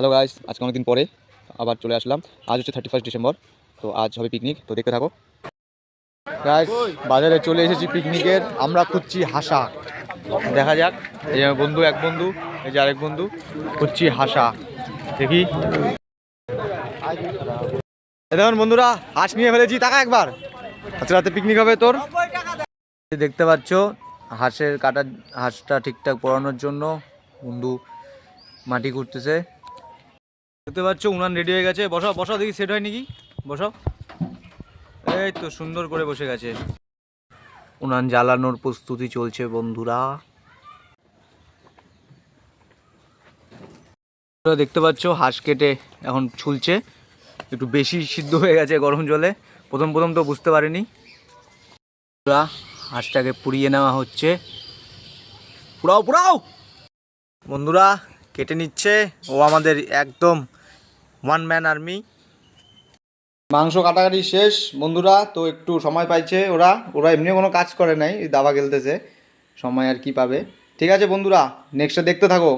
Hello guys আজকে অনেকদিন পরে আবার চলে আসলাম। আজ হচ্ছে থার্টি ফার্স্ট ডিসেম্বর তো আজ হবে পিকনিক তো দেখতে থাকো। গাইস বাজারে চলে এসেছি পিকনিকের আমরা খুঁজছি হাসা। দেখা যাক, এই বন্ধু, এক বন্ধু, এই যে আরেক বন্ধু, খুঁজছি হাসা। দেখি। দেখুন বন্ধুরা, হাঁস নিয়ে ফেলেছি টাকা একবার। আজকে রাতে পিকনিক হবে তোর। দেখতে পাচ্ছ, হাঁসের কাটা, হাঁসটা ঠিকঠাক পড়ানোর জন্য বন্ধু মাটি করতেছে দেখতে পাচ্ছ, উনান রেডি হয়ে গেছে। বসাও বসাও, দেখি সেট হয় নাকি? বসাও। এই তো সুন্দর করে বসে গেছে। উনান জ্বালানোর প্রস্তুতি চলছে, বন্ধুরা। দেখতে পাচ্ছ, হাঁস কেটে এখন ছুলছে। একটু বেশি সিদ্ধ হয়ে গেছে গরম জলে। প্রথম প্রথম তো বুঝতে পারিনি। হাঁসটাকে পুড়িয়ে নেওয়া হচ্ছে। পুরাও পুরাও বন্ধুরা কেটে নিচ্ছে। ও আমাদের একদম ওয়ান ম্যান আর্মি মাংস কাটাকাটি শেষ, বন্ধুরা, তো একটু সময় পাইছে ওরা। ওরা এমনিও কোনো কাজ করে নাই দাবা খেলতেছে। সময় আর কি পাবে। ঠিক আছে, বন্ধুরা নেক্সটে দেখতে থাকো।